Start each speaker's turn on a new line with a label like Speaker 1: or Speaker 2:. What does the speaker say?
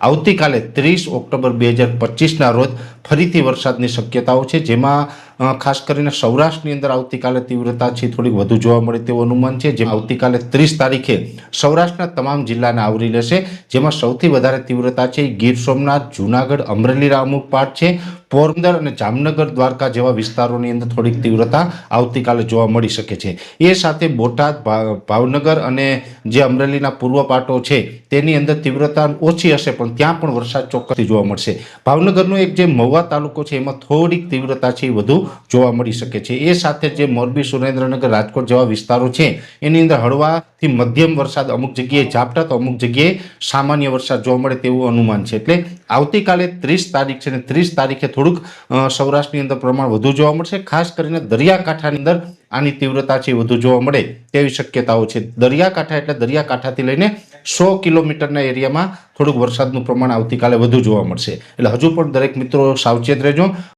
Speaker 1: આવતીકાલે ત્રીસ ઓક્ટોબર બે હજાર પચીસના રોજ ફરીથી વરસાદની શક્યતાઓ છે જેમાં ખાસ કરીને સૌરાષ્ટ્રની અંદર આવતીકાલે તીવ્રતા છે થોડીક વધુ જોવા મળે તેવું અનુમાન છે, જેમાં આવતીકાલે ત્રીસ તારીખે સૌરાષ્ટ્રના તમામ જિલ્લાને આવરી લેશે, જેમાં સૌથી વધારે તીવ્રતા છે ગીર સોમનાથ, જૂનાગઢ અમરેલીના અમુક પાર્ટ છે, પોરબંદર અને જામનગર, દ્વારકા જેવા વિસ્તારોની અંદર થોડીક તીવ્રતા આવતીકાલે જોવા મળી શકે છે. એ સાથે બોટાદ ભાવનગર અને જે અમરેલીના પૂર્વ પાટો છે, તેની અંદર તીવ્રતા ઓછી હશે, પણ ત્યાં પણ વરસાદ ચોક્કસથી જોવા મળશે. ભાવનગરનો એક જે મહુવા તાલુકો છે, એમાં થોડીક તીવ્રતા છે એ વધુ જોવા મળી શકે છે. એ સાથે જે મોરબી, સુરેન્દ્રનગર, રાજકોટ જેવા વિસ્તારો છે, એની અંદર હળવાથી મધ્યમ વરસાદ અમુક જગ્યાએ ઝાપટા તો અમુક જગ્યાએ સામાન્ય વરસાદ જોવા મળે તેવું અનુમાન છે. એટલે આવતીકાલે ત્રીસ તારીખ છે ને ત્રીસ તારીખે થોડુંક સૌરાષ્ટ્રની અંદર પ્રમાણ વધુ જોવા મળશે. ખાસ કરીને દરિયાકાંઠાની અંદર આની તીવ્રતા છે વધુ જોવા મળે તેવી શક્યતાઓ છે. દરિયાકાંઠા એટલે દરિયાકાંઠાથી લઈને સો કિલોમીટરના એરિયામાં થોડુંક વરસાદનું પ્રમાણ આવતીકાલે વધુ જોવા મળશે. એટલે હજુ પણ દરેક મિત્રો સાવચેત રહેજો.